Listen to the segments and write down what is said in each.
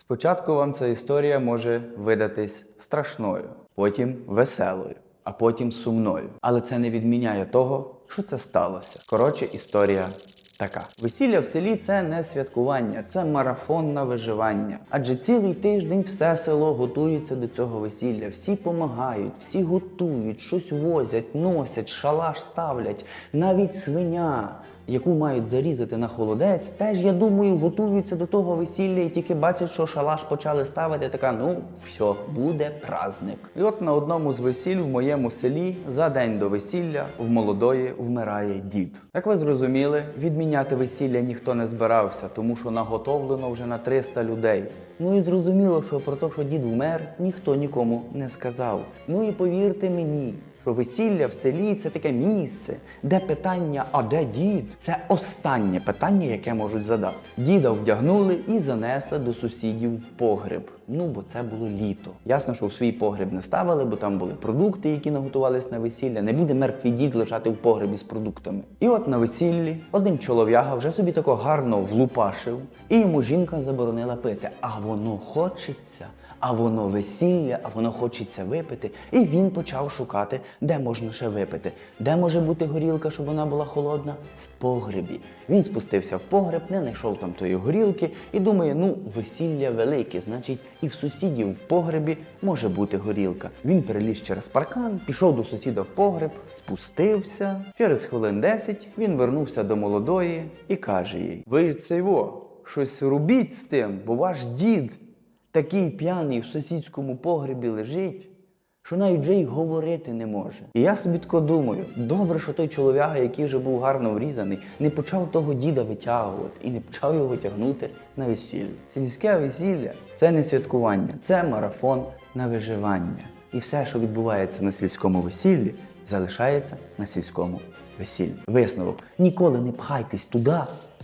Спочатку вам ця історія може видатись страшною, потім веселою, а потім сумною. Але це не відміняє того, що це сталося. Коротше, історія така: весілля в селі це не святкування, це марафон на виживання. Адже цілий тиждень все село готується до цього весілля. Всі помагають, всі готують, щось возять, носять, шалаш ставлять, навіть свиня яку мають зарізати на холодець, теж, я думаю, готуються до того весілля і тільки бачать, що шалаш почали ставити, така, ну, все, буде праздник. І от на одному з весіль в моєму селі за день до весілля в молодої вмирає дід. Як ви зрозуміли, відміняти весілля ніхто не збирався, тому що наготовлено вже на 300 людей. Ну і зрозуміло, що про те, що дід вмер, ніхто нікому не сказав. Ну і повірте мені, що весілля в селі це таке місце, де питання, а де дід? Це останнє питання, яке можуть задати. Діда вдягнули і занесли до сусідів в погреб. Ну, бо це було літо. Ясно, що в свій погреб не ставили, бо там були продукти, які наготувались на весілля. Не буде мертвий дід лежати в погребі з продуктами. І от на весіллі один чолов'яга вже собі тако гарно влупашив, і йому жінка заборонила пити. А воно хочеться, а воно весілля, а воно хочеться випити. І він почав шукати, де можна ще випити. Де може бути горілка, щоб вона була холодна? В погребі. Він спустився в погреб, не знайшов там тої горілки і думає, ну, весілля велике, значить, і в сусідів в погребі може бути горілка. Він переліз через паркан, пішов до сусіда в погреб, спустився. Через хвилин 10 він вернувся до молодої і каже їй: Ви цей во, щось робіть з тим, бо ваш дід такий п'яний в сусідському погребі лежить, що навіть вже й говорити не може. І я собі тако думаю, добре, що той чолов'яга, який вже був гарно врізаний, не почав того діда витягувати і не почав його тягнути на весілля. Сільське весілля це не святкування, це марафон на виживання. І все, що відбувається на сільському весіллі, залишається на сільському весіллі. Висновок: ніколи не пхайтесь туди,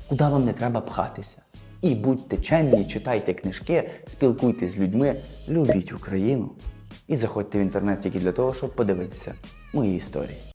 куди вам не треба пхатися. І будьте чемні, читайте книжки, спілкуйтесь з людьми, любіть Україну і заходьте в інтернет тільки для того, щоб подивитися мої історії.